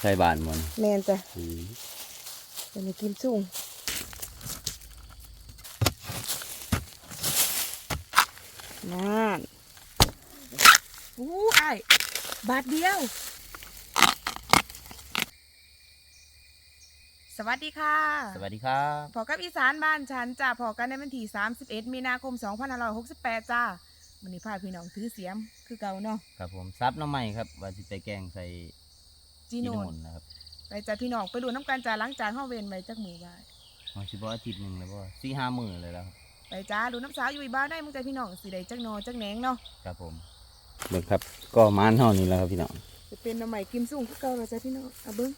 ใส่บานมันแมนจ้ะอืมจะมีกิมซุ่งนั่นอู้ไอ้ายบาทเดียว สวัสดีค่ะ สวัสดีครับพอกับอีสานบ้านฉันจ้าพอกันในวันที่31 มีนาคม 2568 จ้าวันนี้พาพี่น้องถือเสียมคือเก่าเนาะ ครับผมซับหน้ำใหม่ครับ ว่าสิไปแกงใส่ จีจีโนโนนนนะครับไปจ้าพี่น้องไปดูน้ำกันจ้าหล้างจานห้องเวนไว้จักหมู่บ้านมาชิบอาทิตย์หนึ่งเลยว่าสี่ห้าหมื่นเลยแล้วครับไปจ้าดูน้ำสาวอยู่อีบ้านได้มึงใจพี่น้องสิได้จักโนจักแหนงเนาะครับผมเบิ่งครับ ก็มานเท่านี้แล้วครับพี่น้องจะเป็นน้ำใหม่กิมซุ่งคือเก่าแล้วจ้าพี่น้องเอาเบิ้ง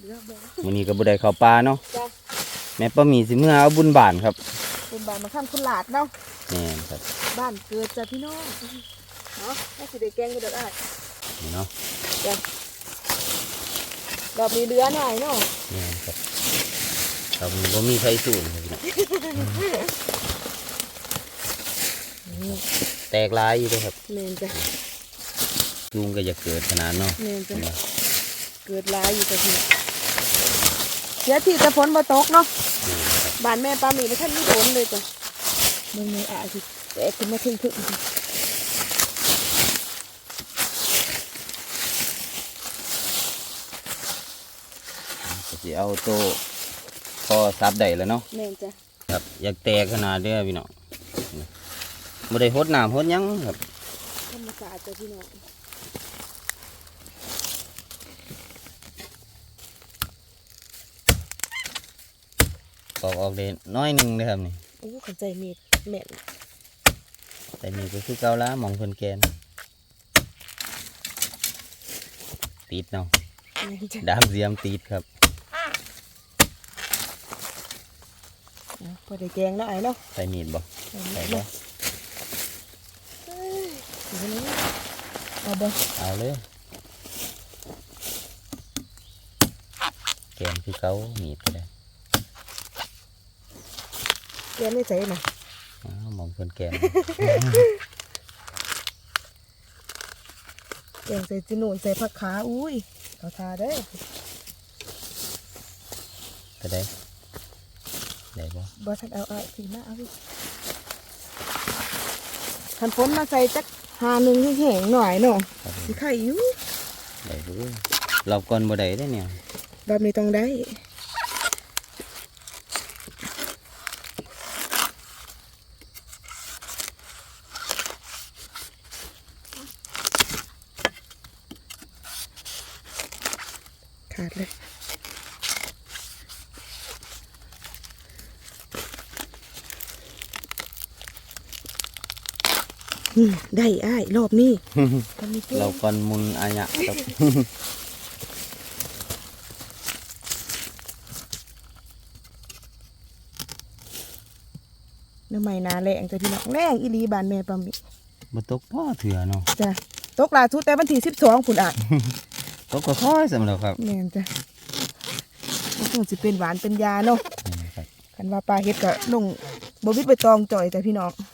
เดี๋ยวเบิ้งวันนี้ก็บ่ได้เข้าปลาเนาะจ้าแม่ป้ามีสิเมื่อเอาบุญบานครับเป็นบ้านมาข้ามคุณหลาดเนาะแน่นครับบ้านเกิดจ้าพี่น้องเนาะแม่สิได้แกงกันเด้ออ้ายนี่เนาะจ้า ดอกมีเดือหน่อยเนาะแน่นครับเรามีบ่มีไฟสูนครับพี่น้องนี่แตกหลายอยู่เลยครับแมนจ้าลุงก็จะเกิดขนาดเนาะแมนจ้านี่เกิดร้ายอยู่จ้าพี่น้องเสียทีแต่ฝนมาตกเนาะนี่ครับบ้านแม่ปลาหมีไม่ทันมีโดนเลยจ้ะมึงเลยอะสิแตกขึ้นมาถึงถึง สิเอาโตะพอซับได้แล้วเนาะแม่นจ้ะครับอยากแตกขนาดเด้อพี่น้องนี่บ่ได้หดน้ำหดหยังครับธรรมศาสตร์จ้ะพี่น้องปอกออกได้น้อยหนึงเลยครับนี่โอ้ขันใจมีดแม่นแต่นี่ก็คือเก่าละหมองเพิ่นแกนติดเนาะแม่นจ้ะดามเสียมติดครับ เอาพอได้แกงแล้วไอ้เนาะใส่มีดบ่ใส่ใส่เนาะบ่เอ้ยอยู่ตรงนี้เอาบ่เอาเลย แกนคือเก่ามีดก็ได้แกงไม่ใส่น่ะอ้าวหมองเพิ่นแกนแกงใส่จีนูนใส่ผักขา อุ้ยเขาทาได้อก็ได้ได้ บ่บ่ทันเอาไอ้ทีมาเอาดิคันฝนมาใส่จักหาหนึ่งให้แห้งหน่อยเนาะครับผมสิไข่อยู่ได้เด้อเราก่อนบ่ได้เด้อเนี่ยแบบนี้ต้องได้ขาดเลย ได้อ้ายรอบนี้ก็มีเกลือเราก่อนมุนอายะครับน้ำใหม่นาแรงจ้ะพี่น้องแรงอีหลีบานแม่ปามิบ่ตกพ่อเถื่อเนาะจ้ะตกลาสุดแต่วันที่สิบสองคุณอะตกก็ค่อยสำหรับครับแม่นจ้ะมันคงสิเป็นหวานเป็นยาเนาะนี่ครับกันว่าปลาเฮ็ดก็ลงบวิดใบตองจ่อยจ้ะพี่น้องท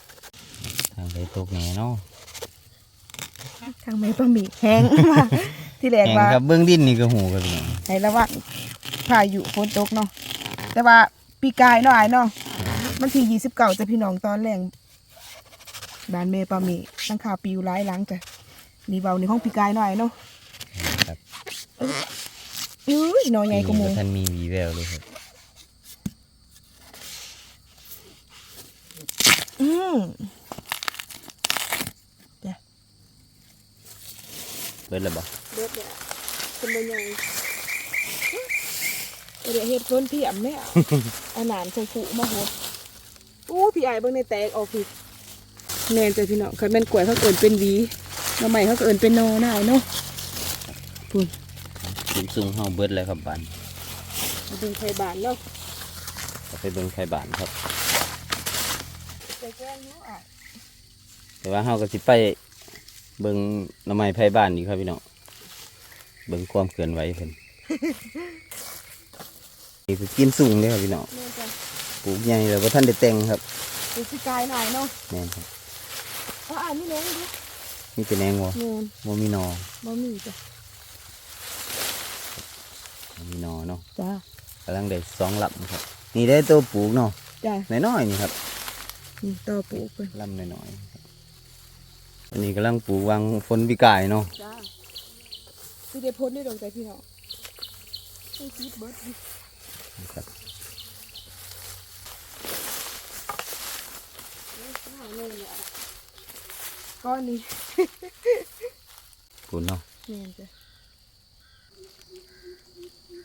าง ไปตกแหน่เนาะทางแม่ปามิแห้งมากที่แรกแห่งว่าครับเบื้องดินนี่ก็หูครับพี่น้องให้ระวังพายุฝนตกเนาะแต่ว่าปีกายเนาะอ้ายเนาะมันที่ยี่สิบเก้าจ้ะพี่น้องตอนแรงบ้านแม่ปามิตั้งข่าวปิวร้ายหลังจ้ะนี่เบาในห้องปีกายเนาะอ้ายเนาะครับอุ้ยหนอใหญ่กว่าหมูปีนี้บ่ท่านมีวีแววเลยครับอืม เบิดแล้วบ่เด็ดเนี่ยเป็นใบใหญ่เดี๋ยวเฮ็ดต้นพี่อ่ำแม่เอาเอาหนามใส่ขู่มาโหดอู้พี่ไอ้ายเบิ่งในแตกออกพี่แน่นใจพี่น้องคันแม่นกล้วยเขาเอิ้นเป็นหวีหน่อใหม่เขาก็เอิ้นเป็นนอหน้าเนาะพุ่นสูงสูงเฮาเบิดแล้วครับบ้านมาดึงไทยบานเนาะก็ไปเบิ่งไข่บ้านครับแต่แกงอยู่อะแต่ว่าเฮาก็สิไป เบิ่งหน่อไม้ไผบ้านนี่ครับพี่น้องเบิ่งความเคลื่อนไหวเพิ่นนี่คือกินสูงเลยครับพี่น้องแม่นจ้ะปลูกใหญ่แล้วบ่ทันได้แต่งครับเป็นสิกายหน่อยเนาะแม่นครับเอาอ่านนี่แหละดินี่เป็นแหนงบ่แม่นบ่มีหนอบ่มีจ้ะมีหนอเนาะจ้ากำลังได้สองลำครับ นี่ได้ตัวปลูกเนาะจ้าน้อยๆนี่ครับนี่ต่อปลูกเพิ่นลำน้อยๆครับ อันนี้กำลังปลูกวางฝนปีกายเนาะจ้าสิได้พ้นได้ดอกใจพี่น้องต้องคิดเบิดดิครับก้อนนี้ปลูกเนาะแม่นจ้ะ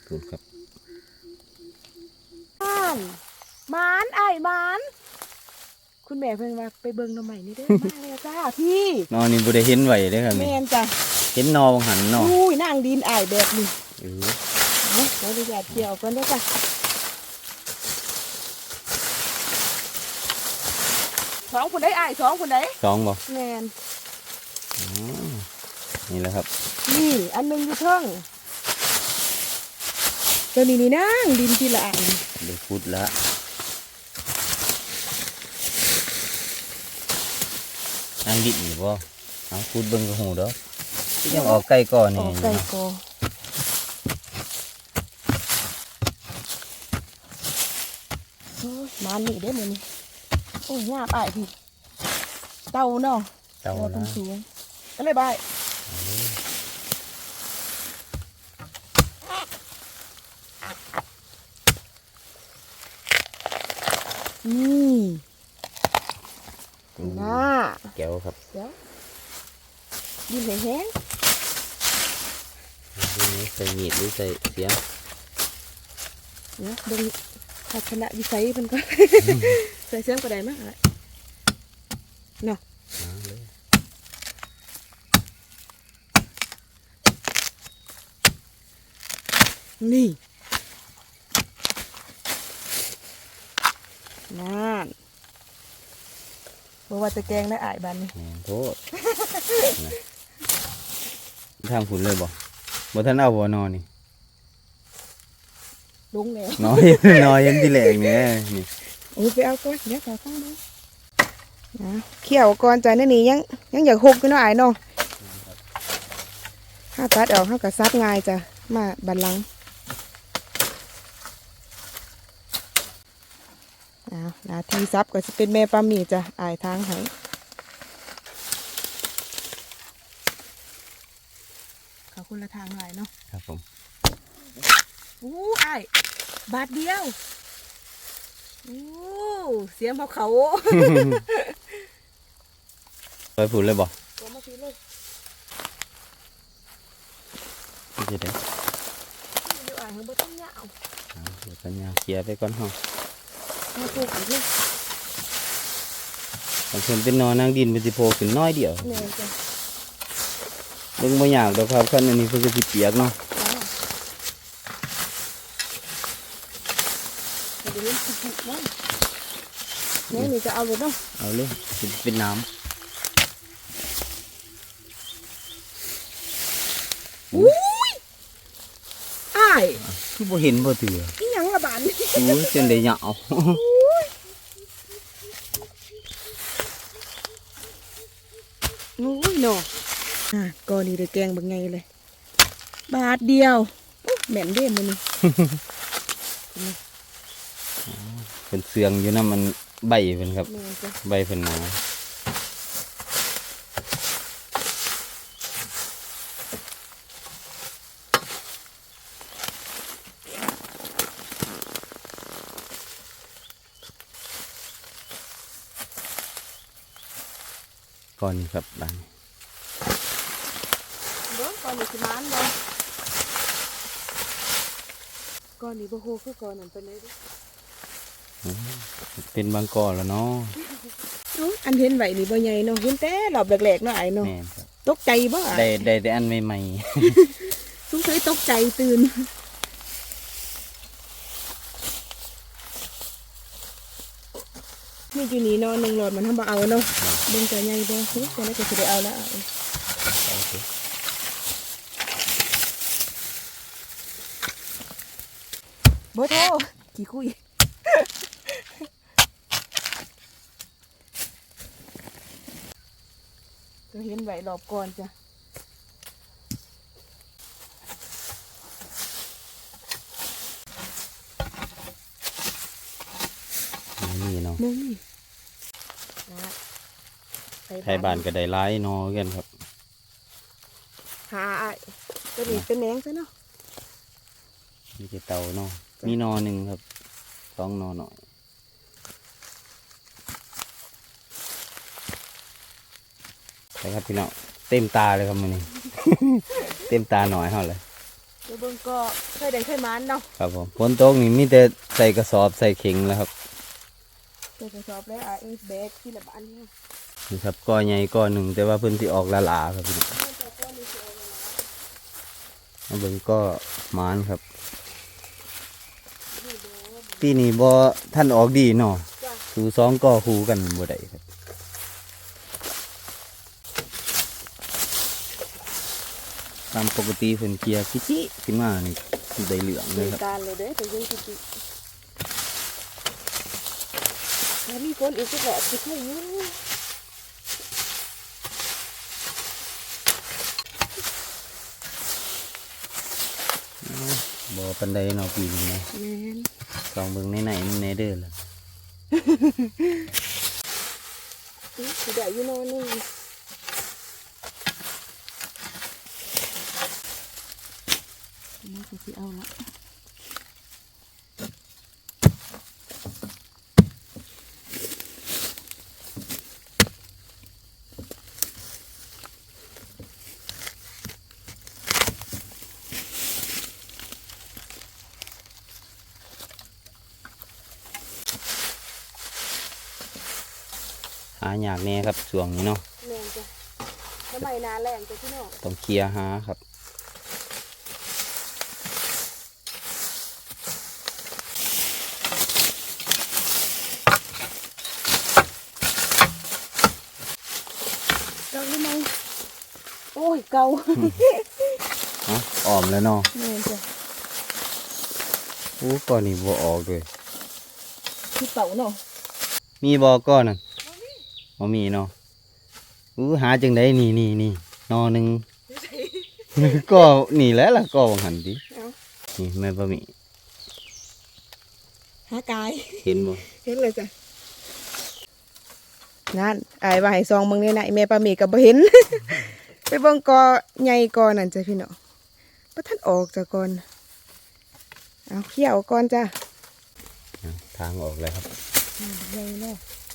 ปลูกครับบ้านหมานไอ้ายหมาน คุณแม่เพิ่งมาไปเบิ่งหน่อใหม่นี่เด้อมาเลยจ้าพี่นอนี่บ่ได้เห็นไว้เด้อครับแม่นี่นจ้ะเห็นนอบางหันเนาะอุ้ยนางดินไอ้ายแบบนี้เออเอาขออนุญาตเกี่ยวก่อนเด้อจ้ะสองคนได้ไอ้ายสองคนได้สองบ่แม่นอ๋อนี่แหละครับนี่ อันหนึงอยู่เทิงตัวนี้นี่นางดินทีละอัน ได้พุดละางดิบนี่บ่เอาพุดเบิ่งก็หูดอกยังออกไกลก่อนอนี่อกไก่กอโอ้ยมันนี่เด้อมื้อนี้โอ้ยยาบอ้ายพี่เต่าเนาะเต่าตัวนะสูงๆอะไรบ้ายนี่อืม น่า แก้ว ครับเดี๋ยวดินแห้งนี่ใส่มีดหรือใส่เสียงๆเดี๋ยวเบิ่งทัศนวิสัยเพิ่นก็ใส่เสียงก็ได้มากเลยเนาะมาเลยนี่นั่น บอกว่าจะแกงได้อายบานนี้แหมโทษ นะทางผุนเลยบ่บ่ท่านเอาบ่นอนนี่ลงแล้วน้อย น้อยยันที่แหลกเนี่ยนี่โอ้ยไปเอาก่อนเดี๋ยวขอฟังดูนะเขี่ยวก่อนใจนั่นนี่ยังยังอยากหกอยู่เนาะอายเนาะถ้าตัดออกเขาก็ซับง่ายจ้ะมาบันลังก์เอาห นาทีซับก็จะเป็นแม่ปลาหมีจ้ะอายทางให้เขาคนละทางหลายเนาะครับผมอู้ไอ้ายบาทเดียวอู้เสียงเขาเขาไปผุนเลยบ่ตัวมาทีเลยนี่จะได้เดี๋ยวอ่านเขาบ่ต้องยาวเอาเดี๋ยวสัญญาเคลียร์ไปก่อนเฮา มาปลูกอีกเลยบางคนเป็นนอนนางดินเป็นสิโผล่ขึ้นน้อยเดียวแม่จ้ะเบิ่งบ่ยากดอกครับคันอันนี้เพิ่นก็สิเปียกเนาะจ้าเดี๋ยวนี้สิปลูกเนาะแม่นี่จะเอาเลยเนาะเอาเลยสิเป็นน้ำอุ้ยอ้าย คือบ่เห็นบ่เถือนี่ยังละบานโอ้ยจนได้เหยาอุ้ยเนาะอะก่อนนี้เดี๋ยวแกงบังไงเลย บาทเดียวอุ๊ยแม่นเด้มันนี่เป็นเสืองอยู่นํมันใบเพิ่นครับ แม่นจ้ะ ใบเพิ่นหนา ก่อนนี้ครับบ้านนี้เด้อก่อนนี้สิมานเด้อก่อนนี้บ่โหคือก่อนนั้นเป็นไดเด้อเป็นบางกอแล้วเนาะเอ้าอันเห็นไหวนี่บ่ใหญ่เนาะเห็นแต่รอบแรกๆเนาะไอ้เนาะแม่นครับตกใจบ่อ้ายได้ได้แต่อันใหม่สงสัยตกใจตื่น อยู่นี้เนาะหนึ่งหลอดมันทำบ่เอาเนาะเบิ่งตัวใหญ่บ่ฮู้ตัวนี้ก็สิได้เอาละบ่เท่ากี่คุยตัวเห็นไหวรอบก่อนจ้ะนี่เนาะนี่ ไทยบ้านก็ได้ร้ายนอกันครับหาอ้ายตัวนี้เป็นแหนงซะเนาะมีแต่เตาเนาะจ้ะมีนอหนึ่งครับสองนอหน่อยไปครับพี่น้องเต็มตาเลยครับมือนี้เต็มตาหน่อยเท่าเลยเดี๋ยวเบิ่งก็เคยได้เคยมันเนาะครับผมฝนตกนี่มีแต่ใส่กระสอบใส่เข่งแล้วครับเคยกระสอบแล้วอะเอ็กแบกที่ละบ้านนี่ นี่ครับก้อใหญ่ก้อหนึ่งแต่ว่าเพิ่นที่ออกละลาครับพี่น้องเบิ่งก็หมานครับปีนี้บ่ท่านออกดีเนาะจ้ะสูสองก่อคู่กันบ่ได้ครับตามปกติเพิ่นเกียร์จิขึ้นมานี่ได้เหลืองเลยครับการเลยเด้อเป็นยังจริงๆแล้วมีคนอีกสักแบบที่เคยอยู่บ่ ปานใดเนาะปีนี้นะแม่นลองเบิ่งในไหนมันในเด้อล่ะอุ๊ยสิได้อยู่เนอนนี่นี่ก็สิเอาละายากแน่ครับช่วงนี้เนาะแม่นจ้ะทำไมนาแรงจ้ะพี่น้องต้องเคลียร์หาครับเกาได้ไหมโอ้ยเกาเนาะอ้อมแล้วเนาะแม่นจ้ะอู้ก่อนนี่บ่ออกเลยคือเต่าเนาะมีบ่ก้อนนั่น บ่มีเนาะอู้หาจังไดนี่นี่นี่นอหนึ่งก็นี่แหละล่ะก็วังหันดิเอานี่แม่บ่มีหากาย เห็นบ่เห็นเลยจ้ะนั่นอายว่าให้ซองเบิ่งในไหนแม่ปลาหมีก็บ่เห็น ไปเบิ่งกอใหญ่กอนั่นจ้ะพี่น้องบ่ทันออกจ้ะก่อนเอาเขี่ยวก่อนจ้ะอะทางออกเลยครับใหญ่เนาะเหลืออยู่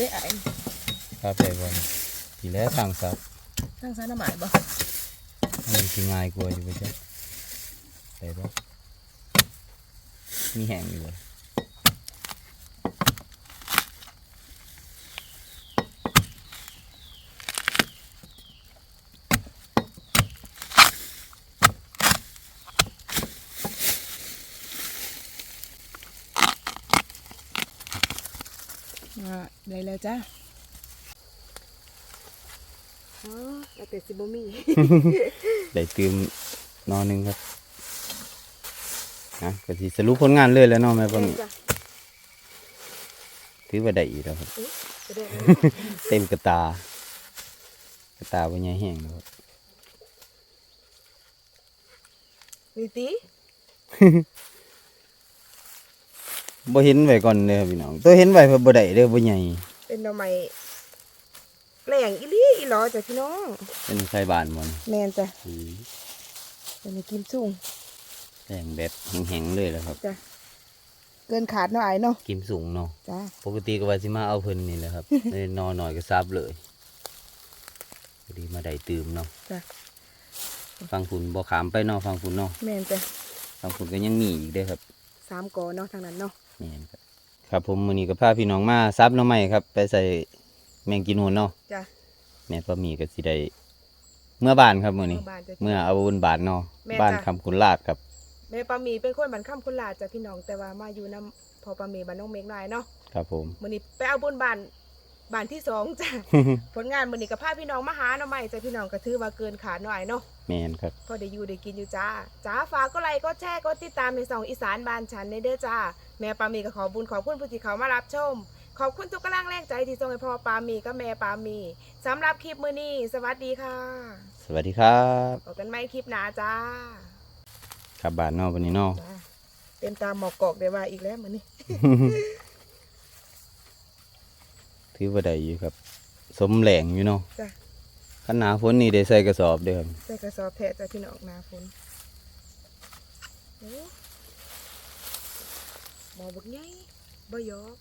ได้อายครับไปบ่ทีแล้วทางซับทางซ้ายน้ำหมายบ่มันสิง่ายกว่าอยู่บ่จ๊ะไปบ่มีแห้งอยู่บ่ อ่าได้แล้วจ้ะอ๋อแล้วแต่สิบ่มีได้ตื่มนอหนึงครับนะก็สิสรุปผลงานเลยแหล้วเนาะแม่บ่มีจ้ะถือว่าได้อีกแล้วครับจะได้เต็มกระตากระตาเป็นไงแห้งแล้วครับนี่ติ บ่เห็นไว้ก่อนเลยครับพี่น้อง ตัวเห็นไว้เพิ่นบ่ได้เด้อบ่ใหญ่เป็นดอกไม้แหล่งอีหลีอีหลอจ้ะพี่น้องเป็นไข่บานบ่นแม่นจ้ะอือเป็นกิมสูงแห้งแบบแห้งๆเลยแหล้วครับจ้ะเกินขาดเนาะไอ้เนาะกิมสูงเนาะ จ้ะปกติก็ว่าสิมาเอาเพิ่นนี่แหละครับได้นอนหน่อยก็ซับเลยพอดีมาได้ตื่มเนาะจ้ะฟังฝุ่นบ่ขามไปเนาะฟังฝุ่นเนาะแม่นจ้ะฟังฝุ่นก็ยังมีอีกเด้อครับสามกอเนาะทางนั้นเนาะ นี่นครับครับผมมื้อนี้ก็พาพี่น้องมาซับหน่อไม้ครับ ไปใส่แมงกินนูนเนาะจ้ะแม่ป้ามีก็สิได้เมื่อบ้านครับมื้อนี้เมื่อบ้านจ้ะ เมื่อเอาบุญบาทเนาะแม่บ้านจ้ะคำคุณลาดครับ แม่ปามีเป็นคนบ้านค่ำคุณลาจ้ะพี่น้องแต่ว่ามาอยู่น้ำพอปามีบ้านน้องเมกหน่อยเนาะครับผม มื้อนี้ไปเอาบุญบ้าน บ้านที่สองจ้ะ ผลงานมื้อนี้ก็พาพี่น้องมาหาหน่อไม้จ้ะพี่น้องก็ถือว่าเกินขาดหน่อยเนาะแมนครับ พอได้อยู่ได้กินอยู่จ้าจ้าฝากก็ไลค์ก็แชร์ก็ติดตามในสองอีสานบ้านฉันในเด้อจ้า แม่ปามีก็ขอบุญขอบคุณผู้ที่เขามารับชม ขอบคุณทุกกำลังแรงใจที่ส่งให้พ่อปามีกับแม่ปามีสำหรับคลิปมื้อนี้สวัสดีค่ะสวัสดีครับพบกันใหม่คลิปหน้าจ้ากลับบ้านเนอกวันนี้เนอกจ้าเต็มตามหมอกกอกได้ว่าอีกแล้วมื้อนี้ ถือว่าได้อยู่ครับ สมแหลงอยู่เนาะจ้ะขันหนาฝนนี่ได้ใส่กระสอบเด้อครับใส่กระสอบแทะจ้าพี่น้องหนาฝนโอ้หมอบักใหญ่บ่ยอก